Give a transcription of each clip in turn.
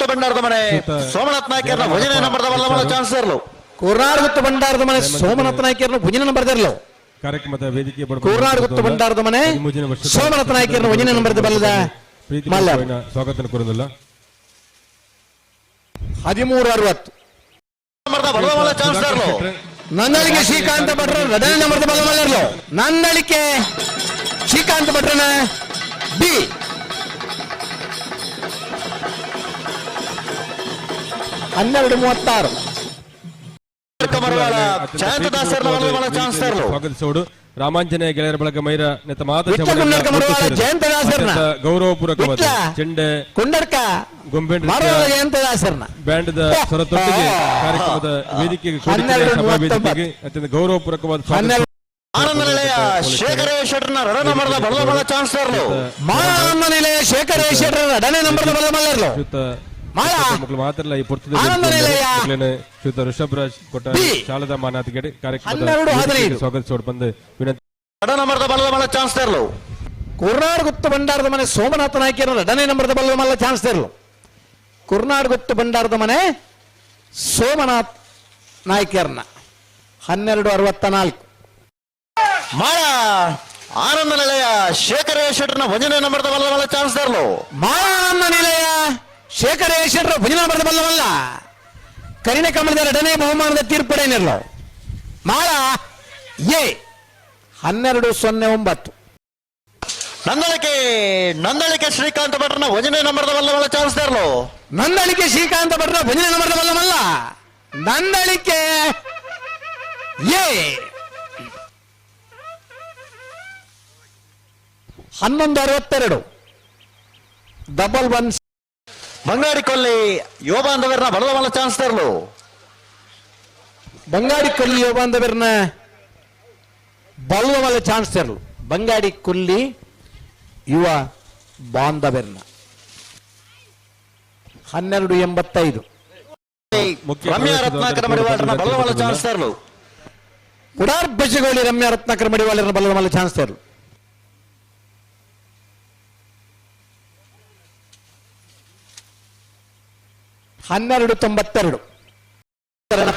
ಗುತ್ತು ಬಂಡಾರದ ಮನೆ. ಸೋಮನಾಥ್ ನಾಯ್ಕರ್ನ ಭಜನೆ ಬರ್ದವಲ್ಲ ಚಾನ್ಸ್ ಇರಲು ಕೂರ್ನಾಡ್ ಗುತ್ತು ಬಂಡಾರದ ಮನೆ ಸೋಮನಾಥ ನಾಯ್ಕರ್ನ ಭುಜನ ಬರ್ದಿರ್ಲು ಕಾರ್ಯಕ್ರಮದ ವೇದಿಕೆ ಕೂರ್ನಾಡ್ ಗುತ್ತು ಬಂಡಾರದ ಮನೆ ಸೋಮನಾಥ ನಾಯ್ಕರ್ನ ಭುಜನ ನಂಬರ್ದ ಬಲ್ಲದ ಮಲ್ಲ ಸ್ವಾಗತ ಕೋರುವುದಿಲ್ಲ. ಹದಿಮೂರು ಅರವತ್ತು. ನಂದಳಿಕೆ ಶ್ರೀಕಾಂತ ಭಟ್ರ ರಡನೆ ನಂಬರ್ದ ಬಲ್ಲ ನಂದಳಿಕೆ ಶ್ರೀಕಾಂತ ಭಟ್ರನ. ಬಿ. ಹನ್ನೆರಡು ಮೂವತ್ತಾರು. ರಾಮಾಂಜನೇಯ ಗೆಳೆಯರ ಬಳಗ ಮೈರ ನೆತ ಗೌರವಪೂರ್ವಕವಾದ. ಚೆಂಡೆ ಕುಂಡರ್ಕ ಗೊಂಬೆ ನೃತ್ಯ, ಮರವಾಳ ಜಯಂತದಾಸರ್ನ ಬ್ಯಾಂಡ್ದ ಸ್ವರತೊಟ್ಟಿಗೆ ಕಾರ್ಯಕ್ರಮದ ವೇದಿಕೆಗೆ ಸಭಾ ಅತ್ಯಂತ ಗೌರವಪೂರ್ವಕವಾದ ಸ್ವಾಗತ. ಆನಂದ ನಿಲಯ ಶೇಖರ ಬಲ್ಲ ಬಲ್ಲ ಚಾನ್ಸ್ ಇರಲು. ಮಾಳಮ್ಮ ನಿಲಯ ಶೇಖರೇಶ್ವರ ರಡನೆ ನಂಬರ್ದ ಬಲ್ಲ ಮಲ್ಲರ್ಲು ಮಕ್ಕಳು ಮಾತ್ರ ಈ ಪುರ್ತದ ಋಷಭರಾಜ್ ಕೊಟ್ಟ. ಶಾಲದಾ ಮಾನಾತಿಗೆ. ವೇದಿಕೆಗೆ ಸ್ವಾಗತಿಸೋಡು ಬಂದು. ವಿನಂತಿ ರಡ ನಂಬರ್ದ ಬಲ್ಲ ಮಲ್ಲ ಚಾನ್ಸ್ ಇರಲು ಕುರ್ನಾಡ್ ಗುತ್ತು ಭಂಡಾರದ ಮನೆ ಸೋಮನಾಥ ನಾಯ್ಕರ ರಡನೆ ನಂಬರ್ದ ಬಲ್ಲ ಮಲ್ಲ ಚಾನ್ಸ್ ತರಲು. ಕುರ್ನಾಡ್ ಗುತ್ತು ಭಂಡಾರದ ಮನೆ ಸೋಮನಾಥ್ ನಾಯ್ಕರ್ನ. ಹನ್ನೆರಡು ಅರವತ್ತ ನಾಲ್ಕು. ಮಾಳ ಆನಂದ ನಿಲಯ ಶೇಖರ ಶೆಟ್ಟರ್ನ ಭಜನೆ ನಂಬರ್ದ ಬಲ್ಲ ಮಲ್ಲ ಚಾನ್ಸ್ ತರಲು. ಮಾಳ ಆನಂದ ನಿಲಯ! ಶೇಖರೇಶ್ವರ ಭುಜನ ಬರೆದ ಬಲ್ಲವಲ್ಲ ಕರಿನ ಕಮಲದ ಎರಡನೇ ಬಹುಮಾನದ ತೀರ್ಪಡೇನಿರಲು ಮಾಳ. ಏ ಹನ್ನೆರಡು ಸೊನ್ನೆ ಒಂಬತ್ತು. ನಂದಳಿಕೆ ನಂದಳಿಕೆ ಶ್ರೀಕಾಂತ ಭಟ್ರನ ಭಜನೆ ನಂಬರ್ದ ಬಲ್ಲವಲ್ಲ ಬಲ್ಲ ಇರಲು? ನಂದಳಿಕೆ ಶ್ರೀಕಾಂತ ಭಟ್ರ ಭಜನೆ ನಂಬರ್ದ ಬಲ್ಲವಲ್ಲ ನಂದಳಿಕೆ. ಏ ಹನ್ನೊಂದು ಅರವತ್ತೆರಡು. ಡಬಲ್ ಒನ್ ಬಂಗಾಡಿ ಕೊಲ್ಲಿ ಯುವ ಬಾಂಧವರನ್ನ ಬಲದ ಬಲ ಚಾನ್ಸ್ ತರಲು. ಬಂಗಾಡಿ ಕೊಲ್ಲಿ ಯುವ ಬಾಂಧವರನ್ನ ಬಲದ ಬಲ ಚಾನ್ಸ್ ತರಲು. ಬಂಗಾಡಿ ಕೊಲ್ಲಿ ಯುವ ಬಾಂಧವರನ್ನ. ಹನ್ನೆರಡು ಎಂಬತ್ತೈದು. ರಮ್ಯಾ ರತ್ನಾಕರ ಮಡಿವಾಳರನ್ನ ಬಲದ ಬಲ ಚಾನ್ಸ್ ತರಲು. ಉಡಾರ್ ಬಜಗೋಳಿ ರಮ್ಯಾ ರತ್ನಾಕರ ಮಡಿವಾಳರನ್ನ ಬಲದ ಚಾನ್ಸ್ ತೆರಲು. ಹನ್ನೆರಡು ತೊಂಬತ್ತೆರಡು.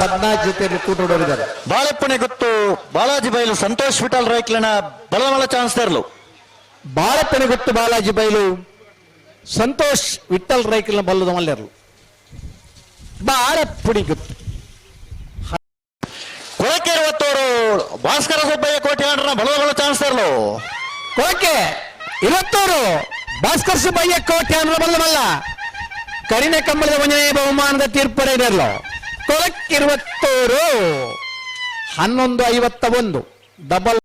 ಪದ್ನಾಲ್ಕು ಜೊತೆಯಲ್ಲಿ ಕೂಟೋಡಿದ್ದಾರೆ ಬಾಳೆಪ್ಪಣೆ ಗೊತ್ತು ಬಾಲಾಜಿ ಬೈಲು ಸಂತೋಷ್ ವಿಠಲ್ ರೈಕ್ಲನ ಬಲ್ಲ ಚಾನ್ಸ್ ತರಲು. ಬಾಳಪ್ಪನೆ ಗೊತ್ತು ಬಾಲಾಜಿ ಬೈಲು ಸಂತೋಷ್ ವಿಠಲ್ ರೈಕಲ್ನ ಬಲ್ಲದ ಮಲ್ಲರು ಬಾಳೆಪ್ಪಣಿ ಗೊತ್ತು. ಕೊಳಕೆ ಇವತ್ತವರು ಭಾಸ್ಕರ ಸುಬ್ಬಯ್ಯ ಕೋಟೆ ಆಡ್ರನ್ನ ಬಲ್ಲ ಬಲ್ಲ ಚಾನ್ಸ್ ತರಲು. ಓಕೆ ಇವತ್ತವರು ಭಾಸ್ಕರ್ ಸುಬ್ಬಯ್ಯ ಕೋಟೆ ಬಲ್ಲ ಬಲ್ಲಮಲ್ಲ ಕರಿನೆ ಕಂಬಳದ ವಂಜನೆಯ ಬಹುಮಾನದ ತೀರ್ಪಡೆಯಿರಲು ಕೊಳಕ್ಕಿರುವತ್ತೂರು. ಹನ್ನೊಂದು ಐವತ್ತ ಒಂದು ಡಬಲ್